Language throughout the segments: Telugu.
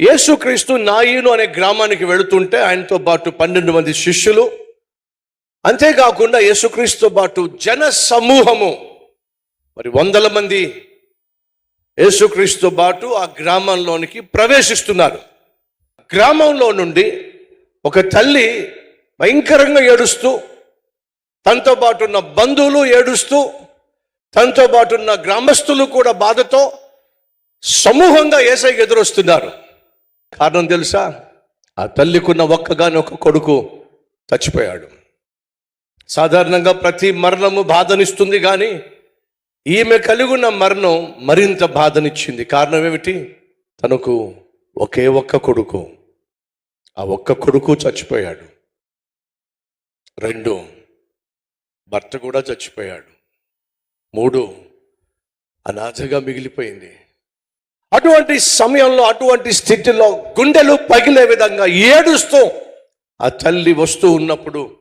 యేసుక్రీస్తు నాయిను అనే గ్రామానికి వెళుతుంటే ఆయనతో పాటు పన్నెండు మంది శిష్యులు. అంతేకాకుండా యేసుక్రీస్తుతో పాటు జన సమూహము. మరి వందల మంది యేసుక్రీస్తుతో పాటు ఆ గ్రామంలోనికి ప్రవేశిస్తున్నారు. గ్రామంలో నుండి ఒక తల్లి భయంకరంగా ఏడుస్తూ తనతో పాటు ఉన్న బంధువులు ఏడుస్తూ తనతో పాటు ఉన్న గ్రామస్తులు కూడా బాధతో సమూహంగా ఏసైకి ఎదురొస్తున్నారు. కారణం తెలుసా? ఆ తల్లికున్న ఒక్కగాని ఒక కొడుకు చచ్చిపోయాడు. సాధారణంగా ప్రతి మరణము బాధనిస్తుంది కానీ ఈమె కలిగి ఉన్న మరణం మరింత బాధనిచ్చింది. కారణం ఏమిటి? తనకు ఒకే ఒక్క కొడుకు. ఆ ఒక్క కొడుకు చచ్చిపోయాడు. రెండు భర్త కూడా చచ్చిపోయాడు. మూడు అనాథగా మిగిలిపోయింది. అటువంటి సమయంలో అటువంటి స్థితిలో గుండెలు పగిలే విధంగా ఏడుస్తూ ఆ తల్లి వస్తూ ఉన్నప్పుడు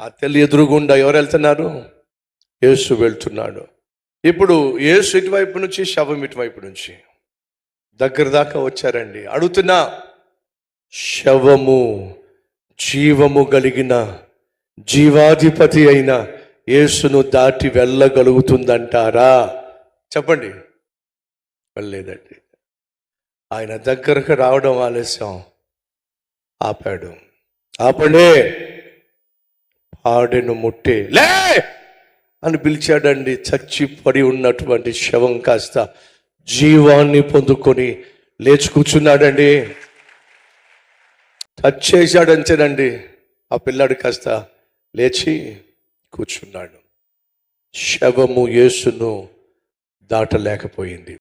ఆ తల్లి ఎదురుగుండా ఎవరు వెళ్తున్నారు? యేసు వెళ్తున్నాడు. ఇప్పుడు యేసు ఇటువైపు నుంచి శవం ఇటువైపు నుంచి. దగ్గర దాకా వచ్చారండి. అడుగుతున్నా శవము జీవము కలిగిన జీవాధిపతి అయిన యేసును దాటి వెళ్ళగలుగుతుందంటారా? చెప్పండి. వెళ్ళలేదండి. ఆయన దగ్గరకు రావడం ఆలస్యం. ఆపాడు. ఆపండి. పాడెను ముట్టి లే! అని పిలిచాడండి. చచ్చి పడి ఉన్నటువంటి శవం కాస్త జీవాన్ని పొందుకొని లేచి కూర్చున్నాడండి. టచ్ చేశాడంతేనండి ఆ పిల్లాడు కాస్త లేచి కూర్చున్నాడు. శవము యేసును దాటలేకపోయింది.